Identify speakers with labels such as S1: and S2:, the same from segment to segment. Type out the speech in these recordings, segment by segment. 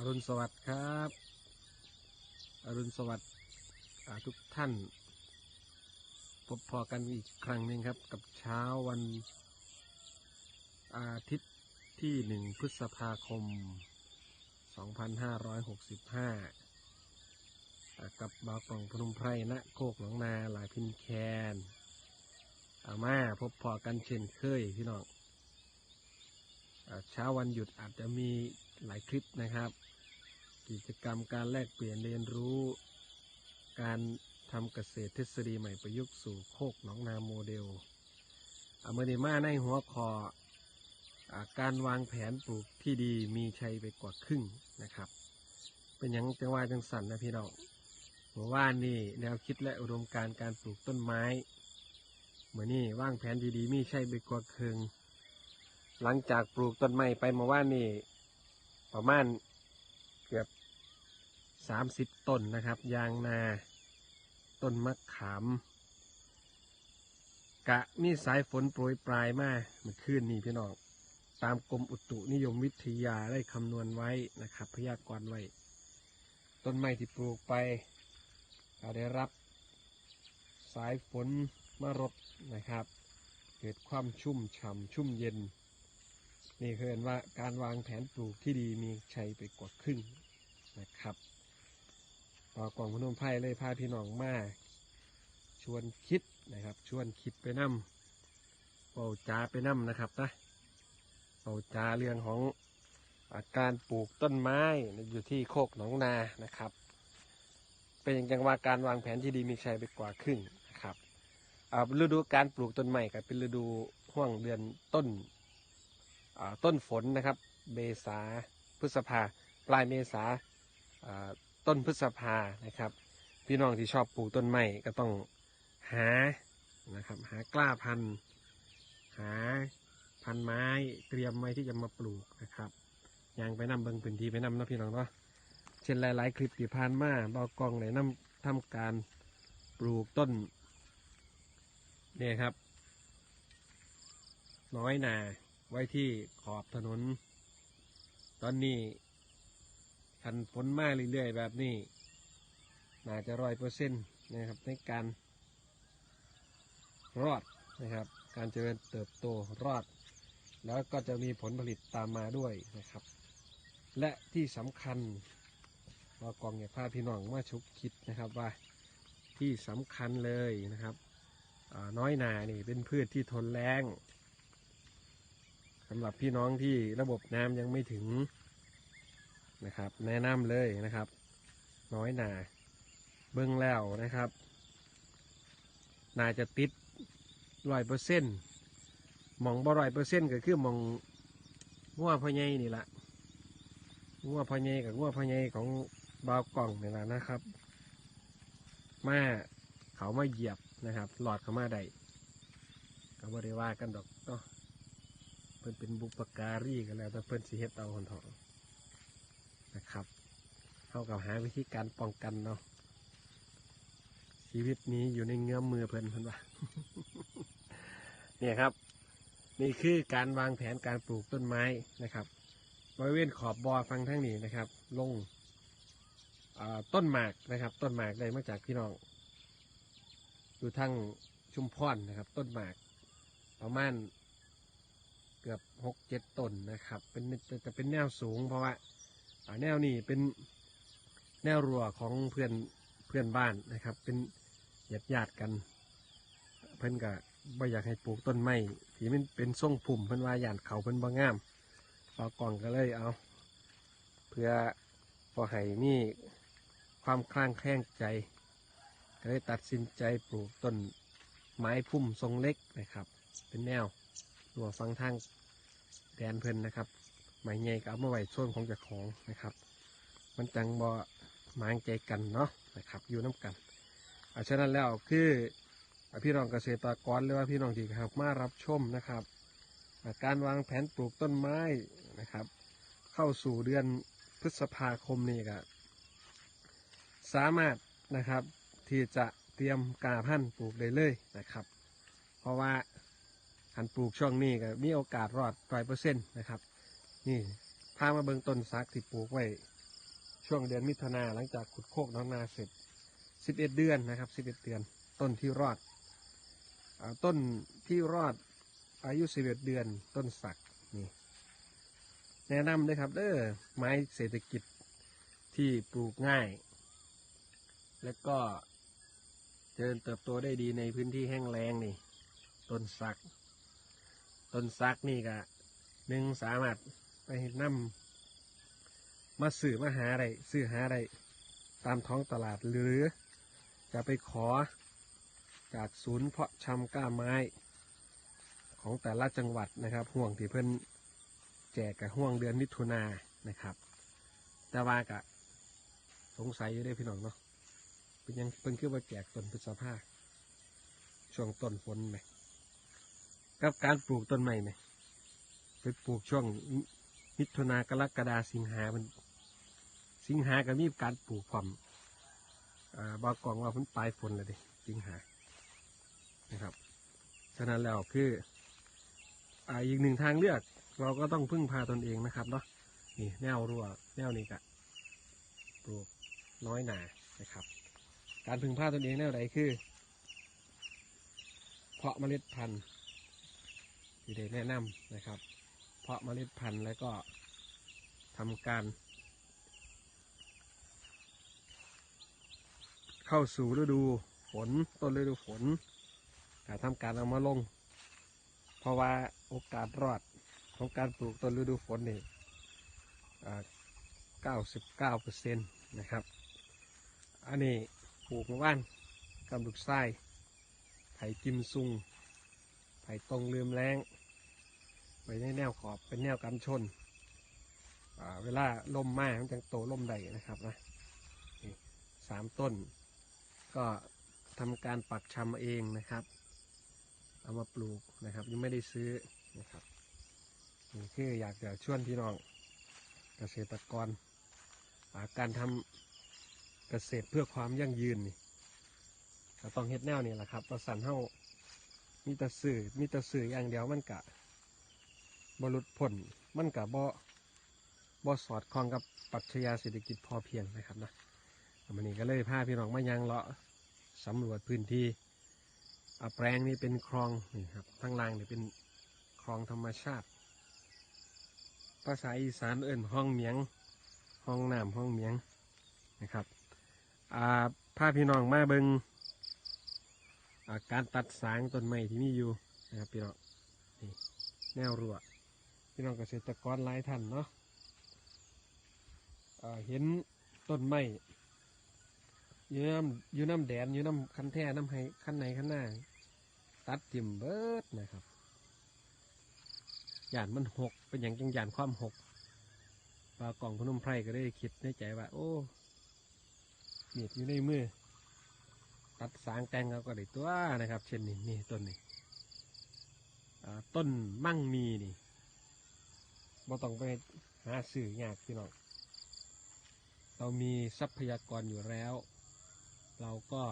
S1: อรุณสวัสดิ์ครับ อรุณสวัสดิ์ทุกท่าน พบพอกันอีกครั้งหนึ่งครับ กับเช้าวันอาทิตย์ที่หนึ่งพฤษภาคม 2565อ่ากับบาวกล่องพนมไพรณโคกหนองนาหลายพินแคนอามาพบพอกันเช่นเคยพี่น้องเช้าวันหยุดอาจจะมีหลายคลิปนะครับ กิจกรรมการแลกเปลี่ยนเรียนรู้ การทำเกษตรทฤษฎีใหม่ประยุกต์สู่โคกหนองนาโมเดลอาเมอนีมาในหัวคออการวางแผนปลูกที่ดีมีชัยไปกว่าครึ่งนะครับ เป็นอย่างจังว่าจังสันนะพี่น้องเมื่อว่านนี่แนวคิดและอุดมการการปลูกต้นไม้เหมือนนี่วางแผนที่ดีมีชัยไปกว่าครึ่งหลังจากปลูกต้นไม้ไปเมื่านนี่ประมาณ สามสิบต้นนะครับ ยางนา ต้นมะขาม กะมีสายฝนโปรยปลายมาเมื่อคืนนี้พี่น้อง ตามกรมอุตุนิยมวิทยาได้คำนวณไว้นะครับ พยากรณ์ไว้ ต้นไม้ที่ปลูกไปก็ได้รับ สายฝนมารดนะครับ เกิดความชุ่มฉ่ำชุ่มเย็นนี่คือเห็นว่าการวางแผนปลูกที่ดีมีชัยไปกว่าครึ่งนะครับ อกองพนมไพรเลยพาพี่น้องมาชวนคิดนะครับ ชวนคิดไปนำเป่าจาไปนำนะครับนะเป่าจาเรื่องของอาการปลูกต้นไม้อยู่ที่โคกหนองนานะครับ เป็นอย่างจังว่าการวางแผนที่ดีมีชัยไปกว่าครึ่งนะครับอ่าฤดูการปลูกต้นไม้ก็เป็นฤดูห่วงเดือนต้นต้นฝนนะครับเมษาพฤษภาปลายเมษาอ่า ต้นพฤษภานะครับ พี่น้องที่ชอบปลูกต้นไม้ก็ต้องหานะครับหากล้าพันธุ์หาพันไม้เตรียมไว้ที่จะมาปลูกนะครับยางไปนำเบิงพื้นที่ไปนำเนาะพี่น้องเนาะเช่นหลายๆ คลิปที่ผ่านมาเบากองเลยนำทำการปลูกต้นเนี่ยครับ น้อยนาไว้ที่ขอบถนน ตอนนี้ คันฝนมาเรื่อยๆแบบนี้ น่าจะร้อยเปอร์เซ็นต์นะครับในการรอดนะครับ การเจริญเติบโตรอด แล้วก็จะมีผลผลิตตามมาด้วยนะครับ และที่สำคัญเรากองเนี่ยพาพี่น้องมาชุกคิดนะครับว่าที่สำคัญเลยนะครับน้อยนานี่เป็นพืชที่ทนแรงสำหรับพี่น้องที่ระบบน้ำยังไม่ถึง นะครับ แนะนำเลยนะครับ น้อยหนาเบิ้งแล้วนะครับน่าจะติดร้อยเปอร์เซ็นต์มองบ่ร้อยเปอร์เซ็นต์ก็คือมองงัวพะไยนี่แหละงัวพะไยกับงัวพะไยของบาวกล่องนี่แหละนะครับมาเขามาเหยียบนะครับ หลอดเขามาได้ก็บ่ได้ว่ากันดอกเนาะเพิ่นเป็นบุปการีกันแล้วแต่เพิ่นสิเฮ็ดเอาคนทอง นะครับเท่ากับหาวิธีการป้องกันเนาะชีวิตนี้อยู่ในเงื้อมมือเพิ่นเพิ่นว่าเนี่ยครับ นี่คือการวางแผนการปลูกต้นไม้นะครับบริเวณขอบบ่อฟังทั้งนี้นะครับ ลงต้นหมากนะครับ ต้นหมากได้มาจากพี่น้องอยู่ทั้งชุมพรนะครับ ต้นหมาก ประมาณเกือบหกเจ็ดต้นนะครับ เป็นจะเป็นแนวสูงเพราะว่า แนวนี้เป็นแนวรัวของเพื่อนเพื่อนบ้านนะครับ เป็นญาติญาติกัน เพิ่อนก็บ่อยากให้ปลูกต้นไม้ที่มันเป็นทรงผุ่มเพิ่อนว่าย่านเขาเพิ่อนบ่งามปากล่องก็เลยเอา เพื่อพอให้มีความคลางแคลงใจ ก็เลยตัดสินใจปลูกต้นไม้พุ่มทรงเล็กนะครับ เป็นแนวหัวฟังทางแดนเพิ่อนนะครับ หมายใหญ่ก็เอามาไว้ส่วนของเจ้าของนะครับ มันจังบ่มางใจกันเนาะนะครับ อยู่น้กันอาฉะนั้นแล้วคือพี่น้องเกษตรกรหรือว่าพี่น้องที่ครับมารับชมนะครับ การวางแผนปลูกต้นไม้นะครับ เข้าสู่เดือนพฤษภาคมนี้ก็สามารถนะครับที่จะเตรียมกาพันธุ์ปลูกได้เลยนะครับ เพราะว่าหันปลูกช่วงนี้ก็มีโอกาสรอดร้อยเปอร์เซ็นต์นะครับ นี่พามาเบิงต้นซักที่ปลูกไว้ ช่วงเดือนมิถุนาหลังจากขุดโคกน้องนาเสร็จ11เอ็ดเดือนนะครับ11เอ็ดเดือน ต้นที่รอดอต้นที่รอดอายุ11เอ็ดเดือน ต้นสักนี่แนะนำเลยครับเด้อไม้เศรษฐกิจที่ปลูกง่าย และก็เจริญเติบโตได้ดีในพื้นที่แห้งแล้งนี่ ต้นสัก ต้นสักนี่ก็หนึ่งสามารถ ไปนำมาสื่อมาหาอะไรซื้อหาอะไรตามท้องตลาดหรือจะไปขอจากศูนย์เพาะชำก้าไม้ ของแต่ละจังหวัดนะครับ ห่วงที่เพิ่นแจกกับห่วงเดือนมิถุนานะครับ แต่ว่ากะสงสัยอยู่ได้พี่น้องเนาะเป็นยังเพิ่นคือว่าแจกต้นพฤษภาช่วงต้นฝนไหมกับการปลูกต้นใหม่ไหมไปปลูกช่วง มิถุนากรกฎาสิงหามันสิงหาก็มีการปลูกความอ่าบอกกองว่าเพิ่นปลายฝนเลยดิสิงหานะครับ ฉะนั้นแล้วคืออ่าอีกหนึ่งทางเลือก เราก็ต้องพึ่งพาตนเองนะครับเนาะนี่แนวรั้วแนวนี้ก็ปลูกน้อยหนานะครับ การพึ่งพาตนเองแนวใดคือ เพาะเมล็ดพันธุ์ที่ได้แนะนำนะครับ เพาะเมล็ดพันธุ์แล้วก็ทำการ เข้าสู่ฤดูฝนต้นฤดูฝนการทำการเอามาลง เพราะว่าโอกาสรอดของการปลูกต้นฤดูฝนนี่เก้าสิบเก้าเปอร์เซ็นต์นะครับ อันนี้ปลูกเมื่อวานกำลูกไส้ไผ่กิมซุงไผ่ตรงลืมแรง ไว้ในแนวขอบเป็นแนวกันชน เวลาลมมากมันจังโตล่มใดนะครับนะสามต้น ก็ทำการปักชำเองนะครับ เอามาปลูกนะครับ ยังไม่ได้ซื้อนะครับนี่คืออยากจะชวนพี่น้องเกษตรกรอาการทำเกษตรเพื่อความยั่งยืนนี่ต้องเฮ็ดแนวนี่แหละครับประสันเฮามีแต่สื่อมีแต่สื่ออย่างเดียวมันกะ บรุษผลมันกะบ่บ่สอดคล้องกับปรัชญาเศรษฐกิจพอเพียงนะครับนะวันนี้ก็เลยพาพี่น้องมายังเลาะสำรวจพื้นที่แปลงนี้เป็นคลองนี่ครับข้างล่างนี่เป็นคลองธรรมชาติ ภาษาอีสานเอิ่นห้องเมียง ห้องน้ำห้องเมียงนะครับอ่าพาพี่น้องมาเบิงอ่าการตัดสางต้นไม้ที่มีอยู่นะครับพี่น้องนี่แนวรั้ว พี่น้องเกษตรกรหลายท่านเนาะเห็นต้นไม้อยู่น้ำอยู่น้ำแดนอยู่น้ำคันแท่น้ำไห้คันไหนคันหน้า ตัดทิมเบิดนะครับหยานมันหกเป็นอย่างจังหยานความหกปลากล่องพนมไพรก็ได้คิดในใจว่า โอ้เมียดอยู่ในมือตัดสางแตงเอาก็ได้ตัวนะครับ เช่นนี้นี่ต้นนี้ต้นมั่งมีนี่ บ่ต้องไปหาสื่อยากพี่น้องเรามีทรัพยากรอยู่แล้ว เราก็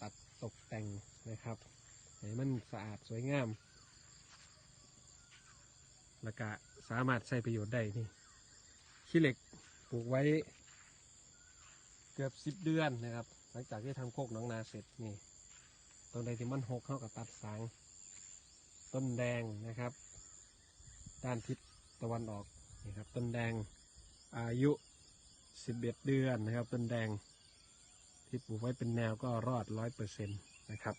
S1: ตัดตกแต่งนะครับให้มันสะอาดสวยงาม แล้วก็สามารถใช้ประโยชน์ได้นี่ขี้เหล็กปลูกไว้เกือบสิบเดือนนะครับ หลังจากที่ทำโคกน้องนาเสร็จนี่ต้นใดที่มันหกเข้ากับตัดสางต้นแดงนะครับ ด้านทิศ ตะวันออกนี่ครับต้นแดงอายุสิบเอ็ดเดือนนะครับต้นแดงที่ปลูกไว้เป็นแนวก็รอดร้อยเปอร์เซ็นต์นะครับ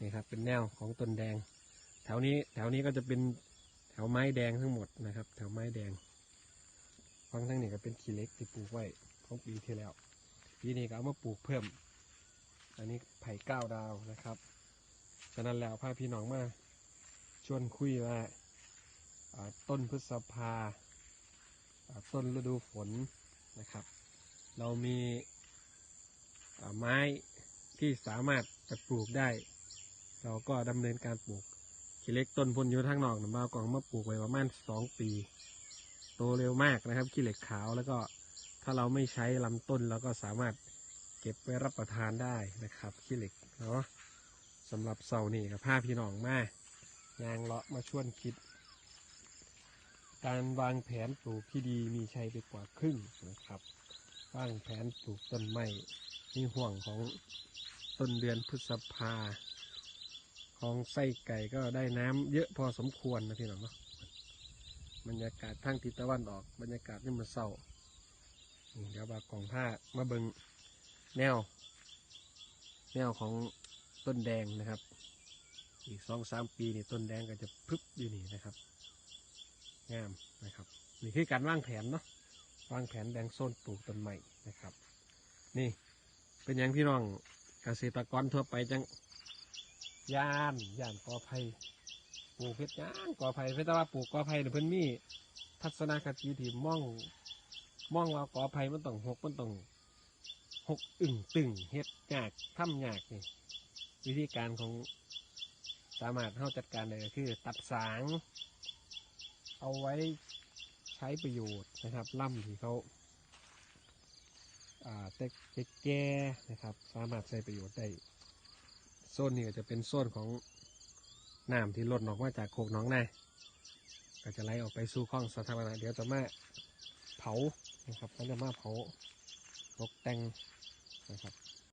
S1: นี่ครับเป็นแนวของต้นแดง แถวนี้แถวนี้ก็จะเป็นแถวไม้แดงทั้งหมดนะครับ แถวไม้แดงฟังทั้งนี้ก็เป็นขี้เล็กที่ปลูกไว้ของปีที่แล้วปีนี้ก็เอามาปลูกเพิ่ม อันนี้ไผ่เก้าดาวนะครับ ฉะนั้นแล้วพาพี่น้องมาชวนคุยว่า ต้นพฤษภา ต้นฤดูฝนนะครับ เรามีไม้ที่สามารถจะปลูกได้ เราก็ดำเนินการปลูกขี้เล็กต้นพนอยู่ทางนอกนะมากองมาปลูกไว้ประมาณสองปี โตเร็วมากนะครับขี้เหล็กขาวแล้วก็ถ้าเราไม่ใช้ลำต้นเราก็สามารถเก็บไว้รับประทานได้นะครับขี้เหล็กเนาะสำหรับเสานี่กับผ้าพี่น้องมากยางเลาะมาชวนคิด การวางแผนปลูกที่ดีมีชัยไปกว่าครึ่งนะครับวางแผนปลูกต้นไม้ในห่วงของต้นเดือนพฤษภา ของไส้ไก่ก็ได้น้ำเยอะพอสมควรนะพี่น้องเนาะบรรยากาศทางทิศตะวันออก บรรยากาศนี่มันเศร้าเดี๋ยวบากองผ้ามาเบิงแนว แนวของต้นแดงนะครับ อีกสองสามปีนี่ต้นแดงก็จะพรึบอยู่นี่นะครับ งามนะครับ นี่คือการวางแผนเนาะวางแผนแบ่งโซนปลูกต้นใหม่นะครับ นี่เป็นอย่างพี่น้องเกษตรกรทั่วไปจังย่านย่านกอไผ่ปลูกเพชรย่านกอไผ่เพชรว่าปลูกกอไผ่เนี่ยเพิ่นมีทัศนคติที่มองมองว่ากอไผ่มันต้องหกมันต้องหกอึ่งตึงเฮ็ดยากทำยากนี่วิธีการของสามารถเข้าจัดการได้ก็คือ ตัดสาง เอาไว้ใช้ประโยชน์นะครับล่ำที่เขาเต็กแก่นะครับ สามารถใช้ประโยชน์ได้โซนนี้ก็จะเป็นโซนของน้ำที่ลดออกมาจากโคกน้องนาก็จะไหลออกไปสู่คลองสาธารณะเดี๋ยวจะมาเผานะครับก็จะมาเผาตกแต่งนะครับ